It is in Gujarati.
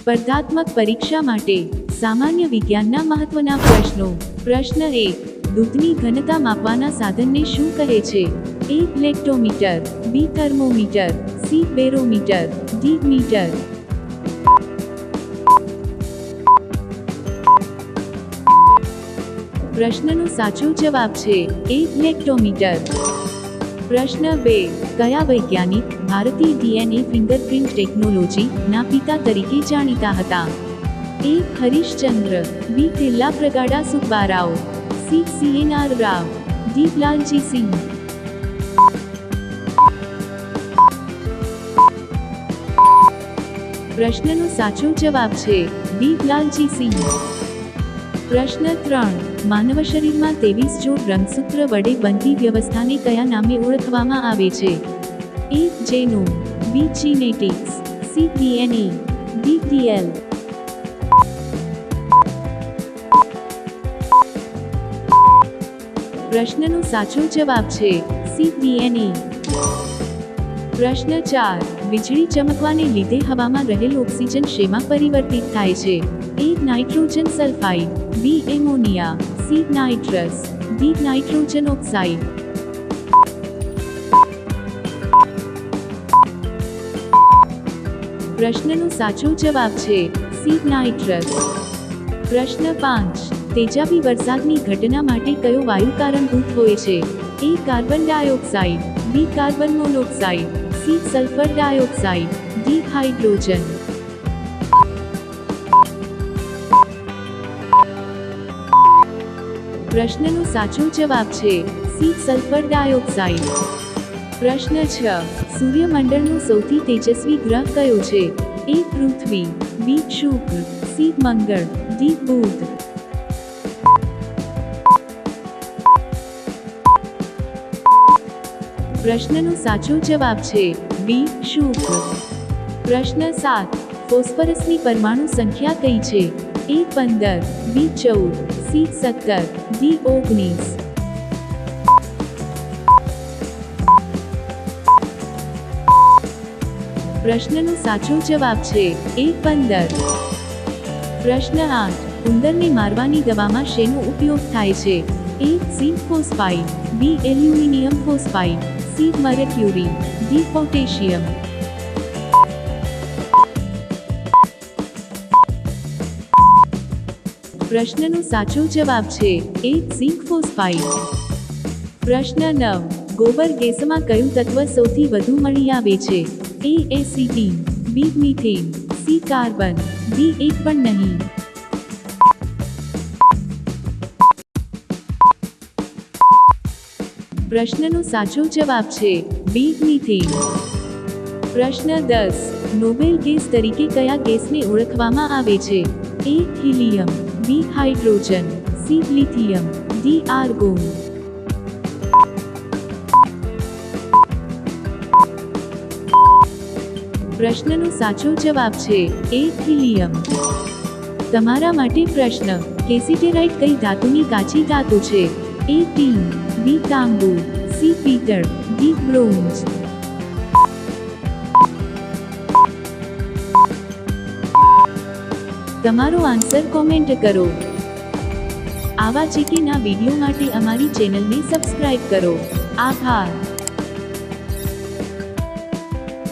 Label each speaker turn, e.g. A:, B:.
A: સ્પર્ધાત્મક પરીક્ષા માટે સામાન્ય વિજ્ઞાનના મહત્વના પ્રશ્નો. પ્રશ્ન એક, દૂધની ઘનતા માપવાના સાધનને શું કહે છે? A, lactometer. B, thermometer. C, barometer. D, meter. પ્રશ્નનો સાચો જવાબ છે એ, લેક્ટોમીટર. પ્રશ્ન બે. કયા વૈજ્ઞાનિક ભારતીય ડીએનએ ફિંગરપ્રિન્ટ ટેકનોલોજી ના પિતા તરીકે જાણીતા હતા? A. Harishchandra, B. Tilla Pragada Subbarao C. CNR Rao, D. Lalji Singh. પ્રશ્નનો સાચો જવાબ છે દીપલાલજી લાલજી સિંહ. પ્રશ્ન ત્રણ. માનવ શરીરમાં ત્રેવીસ જોડ રંગસૂત્ર વડે બનતી વ્યવસ્થાને કયા નામે ઓળખવામાં આવે છે? એ જેનું B genetics C, DNA. D TL પ્રશ્નનો સાચો જવાબ છે સી, ડીએનએ. પ્રશ્ન ચાર. વીજળી ચમકવાને લીધે હવામાં રહેલ ઓક્સિજન શેમાં પરિવર્તિત થાય છે? A nitrogen sulphide, B ammonia, C nitrous, D nitrogen oxide. પ્રશ્નનો સાચો જવાબ છે સી નાઇટ્રસ. પ્રશ્ન પાંચ, તેજાબી વરસાદની ઘટના માટે કયો વાયુ કારણભૂત હોય છે? A carbon dioxide, B carbon monoxide. C sulphur dioxide D hydrogen પ્રશ્નનો સાચો જવાબ છે સી સલ્ફર ડાયોક્સાઇડ. પ્રશ્ન છ, સૂર્યમંડળનો સૌથી તેજસ્વી ગ્રહ કયો છે? એ પૃથ્વી, બી શુક્ર, સી મંગળ, ડી બુધ. પ્રશ્નનો સાચો જવાબ છે બી શુક્ર પ્રશ્ન સાત, ફોસ્ફરસની પરમાણુ સંખ્યા કઈ છે? એ પંદર, બી ચૌદ, સી સત્તર, ડી ઓગણીસ. પ્રશ્નનો સાચો જવાબ છે એ પંદર. પ્રશ્ન આઠ, ઉંદરને મારવાની દવામાં શેનો ઉપયોગ થાય છે? A zinc phosphide, B, aluminium phosphide. C mercury, D potassium. પ્રશ્નનો સાચો જવાબ છે એ ઝીંક ફોસ્ફાઇડ પ્રશ્ન નવ ગોબર ગેસમાં કયું તત્વ સૌથી વધુ મળી આવે છે? A acetylene B methane C carbon D એક પણ નહીં. પ્રશ્નનો સાચો જવાબ છે બી, મિથેન. પ્રશ્ન દસ, નોબેલ ગેસ તરીકે કયા ગેસને ઓળખવામાં આવે છે? A, helium. B, hydrogen. C, lithium. D, argon. પ્રશ્નનો સાચો જવાબ છે એ, હિલિયમ. તમારા માટે પ્રશ્ન, કેસિટેરાઇટ કઈ ધાતુની કાચી ધાતુ છે? A tin B. તાંબુ સી પીતળ D. Bronze. તમારો આન્સર કોમેન્ટ કરો આવા ચીકીના વીડિયો માટે અમારી ચેનલને સબસ્ક્રાઇબ કરો આભાર